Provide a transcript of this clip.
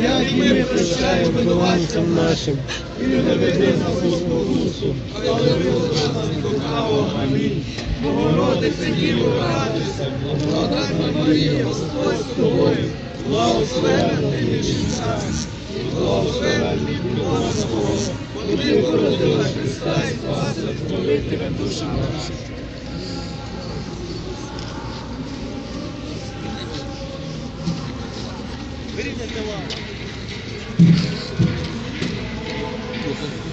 як і ми прощаємо винуватцям нашим, і не веди нас у спокусу, але визволи нас від лукавого. Амінь. Богородице, Діво, радуйся, благодатна Марія, Господь з тобою, благословенна ти між жінками, і благословенний плод Твого, бо ти породила Христа і спаса тебе душа наша. Вирівняйте лаву.